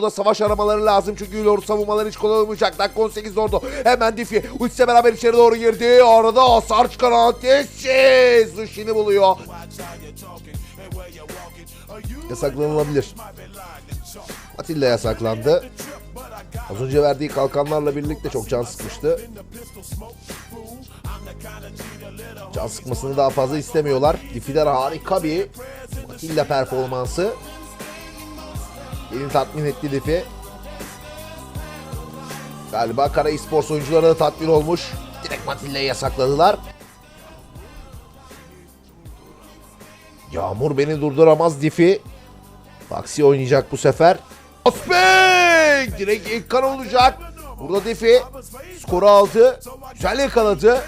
Burada savaş aramaları lazım çünkü Lord savunmaları hiç kolay olmayacak. Dakika 18 ordu. Hemen Diffie ultisiyle beraber içeri doğru girdi. Arada hasar çıkaran Tessi. Zushi'ni buluyor. Yasaklanılabilir. Atilla yasaklandı. Az önce verdiği kalkanlarla birlikte çok can sıkmıştı. Can sıkmasını daha fazla istemiyorlar. Diffie'ler harika bir Atilla performansı. Beni tatmin etti Diffie. Galiba Kara Esports oyuncuları da tatmin olmuş. Direkt Matilla'yı yasakladılar. Yağmur beni durduramaz Diffie. Taksi oynayacak bu sefer. Aspeng! Direkt ilk kan olacak. Burada Diffie skoru aldı. Güzel yakaladı.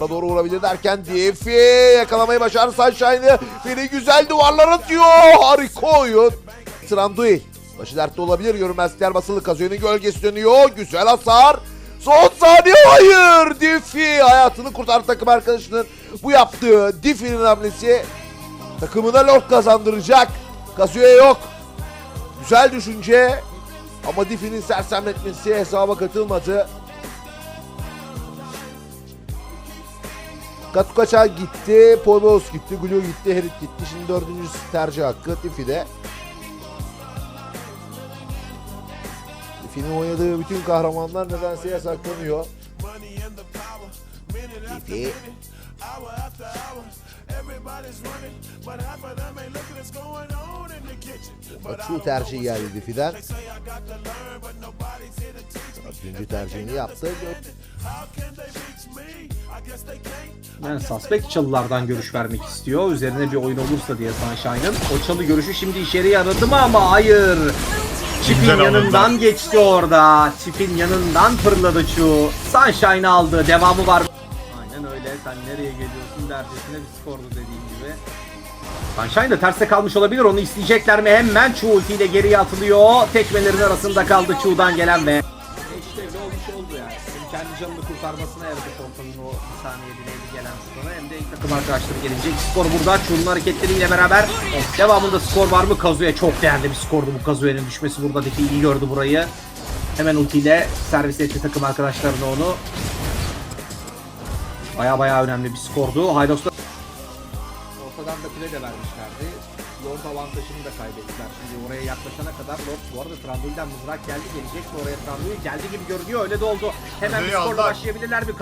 Da doğru vurabilir derken Diffie yakalamayı başardı Sunshine'ı. Beni güzel duvarlar atıyor. Harika oyun. Trandui. Başı dertte olabilir. Görünmezlikler basılı. Kazıyor'un gölgesi dönüyor. Güzel hasar. Son saniye hayır. Diffie hayatını kurtardı takım arkadaşının. Bu yaptığı Diffie'nin hamlesi takımına lord kazandıracak. Kazuya yok. Güzel düşünce. Ama Diffie'nin sersemletmesi hesaba katılmadı. Katukaça gitti, Poybos gitti, Glue gitti, Herit gitti. Şimdi dördüncü tercih hakkı Diffie'de. Diffie'nin oynadığı bütün kahramanlar nedense yasaklanıyor. Diffie. Açı tercihi geldi Diffie'den. Dördüncü tercihini yaptı. Yani suspect çalılardan görüş vermek istiyor. Üzerine bir oyun olursa diye Sunshine'ın. O çalı görüşü şimdi işe yaradı mı ama hayır. Çipin Güzel yanından alındı. geçti orada. Çipin yanından fırladı Chu. Sunshine aldı. Devamı var. Aynen öyle. Sen nereye geliyorsun dercesine bir skordu dediğim gibi. Sunshine de terste kalmış olabilir. Onu isteyecekler mi? Hemen Chu ultiyle geriye atılıyor. Tekmelerin arasında kaldı Chu'dan gelen ve yani. Hem kendi canını kurtarmasına yaradı Koltan'ın o bir saniye dileğiyle gelen skora hem de ilk takım arkadaşları gelecek. Skor burada. Chu'nun hareketleriyle beraber devamında skor var mı? Kazuya çok değerli bir skordu bu Kazuya'nın düşmesi burada. Defi iyi gördü burayı. Hemen ultiyle servis etti takım arkadaşlarına onu. Baya baya önemli bir skordu. Haydos'ta Ortadan da kule de vermişlerdi. Lord avantajını da kaybettiler. Şimdi oraya yaklaşana kadar Lord bu arada Trandul'den mızrak geldi. Gelecek mi oraya Trandul? Geldi gibi görünüyor. Öyle de oldu. Hemen bir skorla başlayabilirler mi?